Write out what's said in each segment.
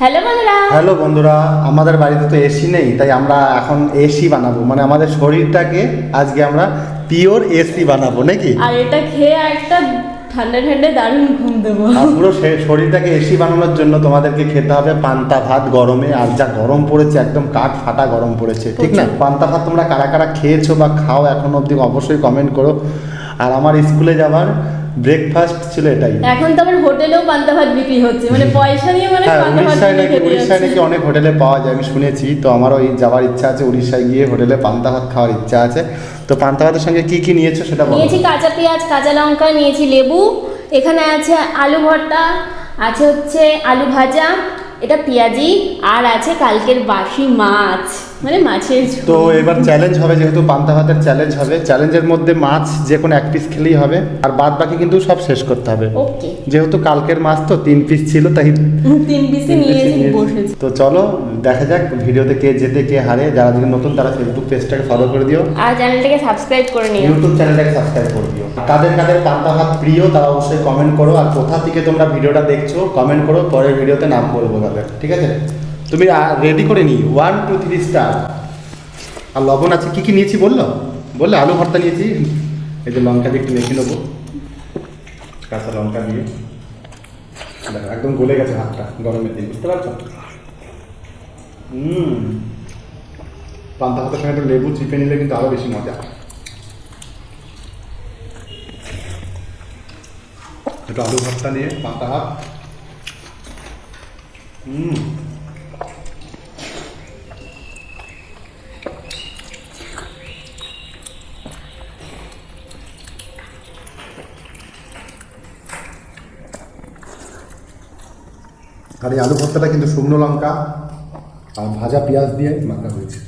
Hello বন্ধুরা। Hello বন্ধুরা আমাদের বাড়িতে তো এসি নেই তাই আমরা এখন এসি বানাবো। মানে আমাদের শরীরটাকে আজকে আমরা পিওর এসি বানাবো নাকি? আর এটা খেয়ে একটা ঠান্ডা ঠান্ডা দারুণ ঘুম দেবো। আর পুরো শরীরটাকে এসি বানানোর জন্য তোমাদেরকে খেতে হবে পান্তা ভাত গরমে। আর যা গরম পড়েছে একদম কাঠ ফাটা গরম পড়েছে ঠিক না? পান্তা ভাত তোমরা কারা কারা খেয়েছো বা খাও এখন অবধি অবশ্যই কমেন্ট করো। আর আমার স্কুলে যাওয়ার ব্রেকফাস্ট ছিল এটাই। এখন তো আমার হোটেলেও পান্তা ভাত বিক্রি হচ্ছে মানে পয়সা নিয়ে মানে হ্যাঁ পান্তা ভাত নাকি উড়িষ্যায়। নাকি অনেক হোটেলে পাওয়া যায় আমি শুনেছি। তো আমারও ওই যাওয়ার ইচ্ছা আছে উড়িষ্যায় গিয়ে হোটেলে পান্তা ভাত খাওয়ার ইচ্ছা আছে। তো পান্তা ভাতের সঙ্গে কি কি নিয়েছো সেটা বলো। নিয়েছি কাঁচা পেঁয়াজ কাঁচা লঙ্কা নিয়েছি লেবু এখানে আছে আলু ভর্তা আছে হচ্ছে আলু ভাজা এটা পেঁয়াজি আর আছে কালকের বাসি মাছ। মানে মাছের। তো এবার চ্যালেঞ্জ হবে যেহেতু পান্তা ভাতের চ্যালেঞ্জ হবে চ্যালেঞ্জের মধ্যে মাছ যে কোনো এক পিস খেলেই হবে আর বাদ বাকি কিন্তু সব শেষ করতে হবে। ওকে যেহেতু কালকের মাছ তো তিন পিস ছিল তাই তিন পিসে নিয়ে। বসেছি। তো চলো দেখা যাক ভিডিওতে কে যেতে কে হারে। যারা নতুন তারা ফেসবুক পেজটাকে ফলো করে দিও। আর চ্যানেলটাকে সাবস্ক্রাইব করে নিও। ইউটিউব চ্যানেলটাকে সাবস্ক্রাইব করে দিও। কাদের কাদের পান্তা ভাত প্রিয় তারা অবশ্যই কমেন্ট করো। আর কোথা থেকে তোমরা ভিডিওটা দেখছ কমেন্ট করো। পরের ভিডিওতে নাম বলব তাদের। ঠিক আছে? তুমি রেডি করে নি ওয়ান টু থ্রি স্টার আর লবণ আছে, কি কি নিয়েছি বলল? বললে আলু ভর্তা নিয়েছি। এই যে লঙ্কা দিয়ে একটু মেখে নেব। কাঁচা লঙ্কা দিয়ে। একদম গলে গেছে হাতটা গরমের দিন, বুঝতে পারছ? হুম। পান্তা ভাতের সঙ্গে একটু লেবু চিপে নিলে কিন্তু আরও বেশি মজা। একটু আলু ভর্তা নিয়ে, পান্তা ভাত। হুম। আর এই আলু ভর্তাটা কিন্তু শুকনো লঙ্কা আর ভাজা পেঁয়াজ দিয়ে মাখা হয়েছে।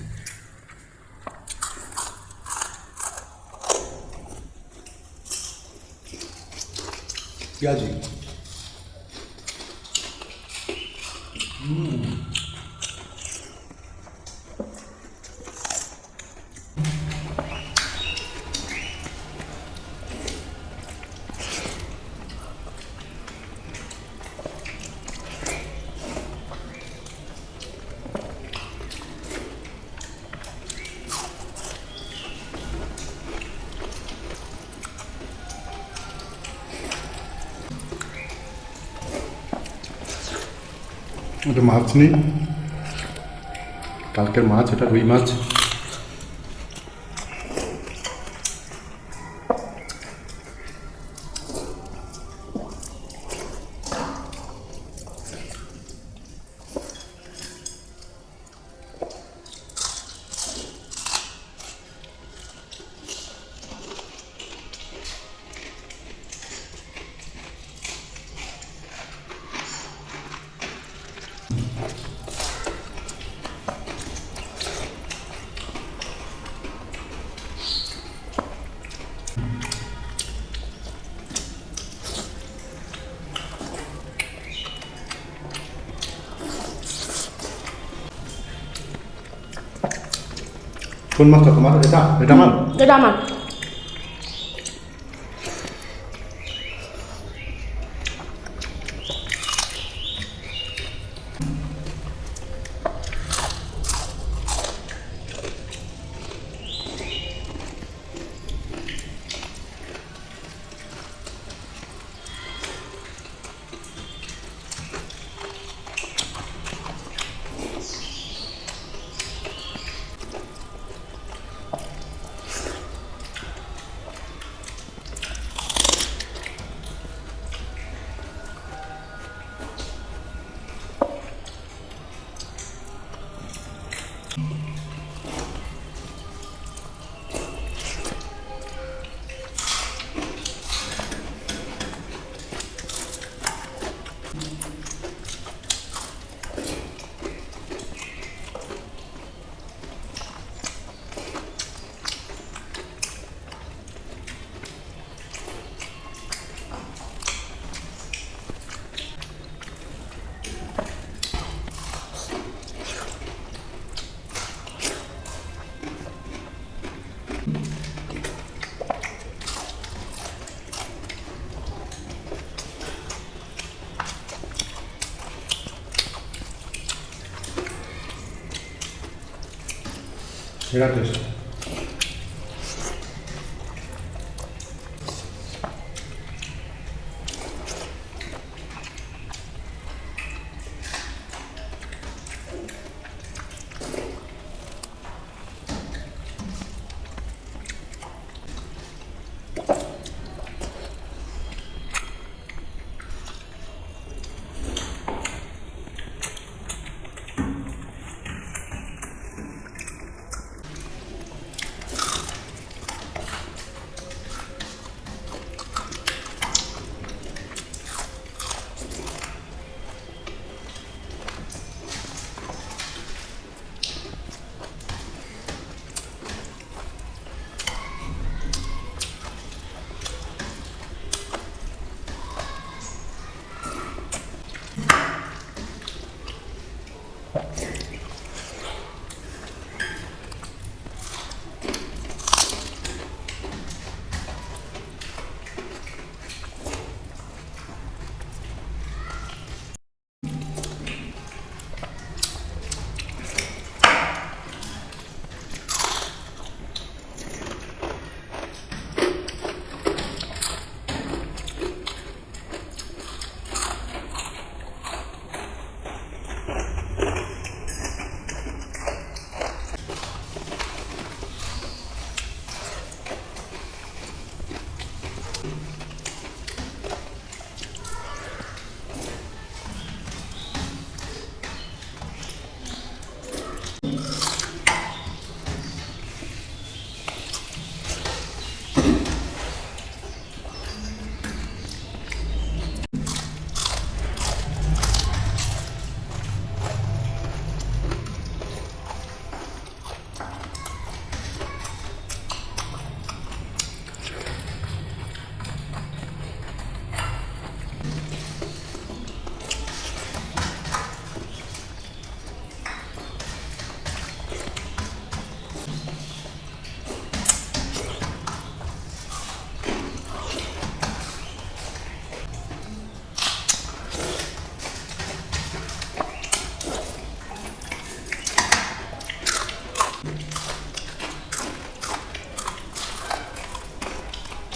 পেঁয়াজি। এটা মাছ নেই। কালকের মাছ এটা রুই মাছ। শোন মাছটা তোমার এটা এটা আমার। এটা আমার। সেরা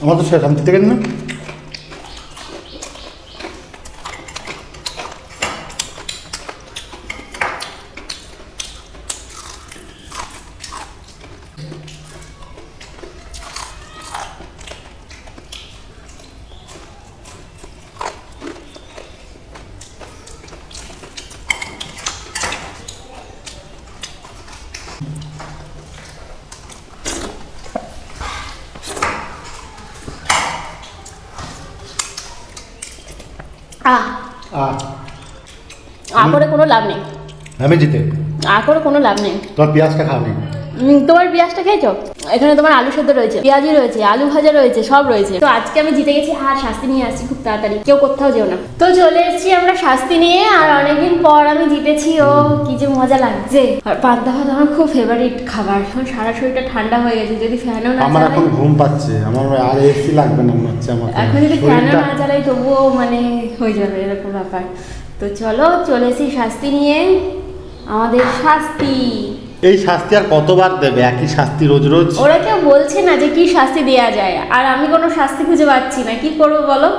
আমার তো দিতে গেছি না? আহ। আহ। আ করে কোনো লাভ নেই। আমি জিতে। আ করে কোনো লাভ নেই। তোমার পেঁয়াজটা খাওয়া নেই তোমার পেঁয়াজটা খেয়েছো? এখানে তোমার আলু সেদ্ধ রয়েছে পেঁয়াজি রয়েছে আলু ভাজা রয়েছে সব রয়েছে। তো আজকে আমি জিতে গেছি আর শাস্তি নিয়ে আসছি খুব তাড়াতাড়ি। কেউ কোথাও যেও না। তো চলে এসেছি আমরা শাস্তি নিয়ে আর অনেকদিন পর আমি জিতেছি। ও কি যে মজা লাগছে। আর পান্তা ভাত আমার খুব ফেভারিট খাবার। এখন সারা শরীরটা ঠান্ডা হয়ে গেছে যদি ফ্যানও না আমার এখন ঘুম পাচ্ছে। আমার আর এসি লাগবে না মনে হচ্ছে আমার এখন যদি ফ্যানও না চালাই তবুও মানে হয়ে যাবে এরকম ব্যাপার। তো চলো চলে এসি শাস্তি নিয়ে। আমাদের শাস্তি। এই শাস্তি আর কতবার দেবে? একই শাস্তি রোজ রোজ? ওরা কেউ বলছে না যে কি শাস্তি দেয়া যায়। আর আমি কোনো শাস্তি খুঁজে পাচ্ছি না। কি করব বলো?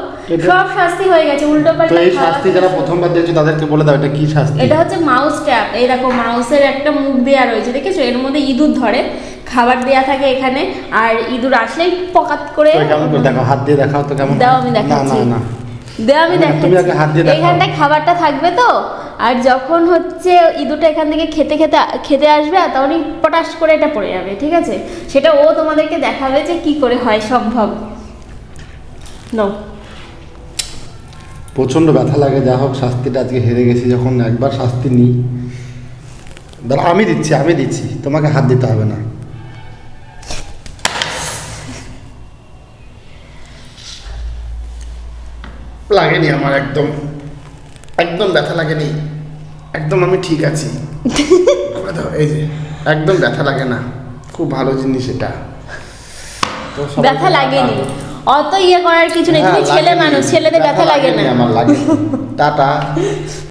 সব শাস্তি হয়ে গেছে উল্টো পাল্টা এই শাস্তি যারা প্রথমবার দিয়েছে তাদেরকে বলে দাও এটা কি শাস্তি? এটা হচ্ছে মাউস ট্যাপ এই দেখো মাউসের একটা মুখ দেয়া রয়েছে দেখেছ? এর মধ্যে ইঁদুর ধরে খাবার দেয়া থাকে এখানে আর ইঁদুর আসলেই পকাত করে কেমন করে দেখো হাত দিয়ে দেখাও তো কেমন দাও আমি না দেখাচ্ছি। না না। দেও আমি না, তুমি আগে হাত দিয়ে দেখাচ্ছি দেখাও। এখানটায় খাবারটা থাকবে তো। আর যখন হচ্ছে ইঁদুরটা এখান থেকে খেতে খেতে খেতে আসবে আর তখনই পটাশ করে এটা পড়ে যাবে ঠিক আছে? সেটা ও তোমাদেরকে দেখাবে যে কি করে হয় সম্ভব। নো প্রচণ্ড ব্যথা লাগে যা হোক শাস্তিটা আজকে হেরে গেছি যখন একবার শাস্তি নিই। আমি দিচ্ছি আমি দিচ্ছি তোমাকে হাত দিতে হবে না। লাগেনি আমার একদম। একদম ব্যথা লাগেনি। একদম আমি ঠিক আছি। করে দাও, এই যে একদম ব্যথা লাগে না। খুব ভালো জিনিস এটা। ব্যথা লাগেনি। অত ইয়ে করার কিছু নেই। তুমি হ্যাঁ, ছেলে। মানুষ ছেলেদের ব্যথা লাগে না। আমার লাগে টাটা।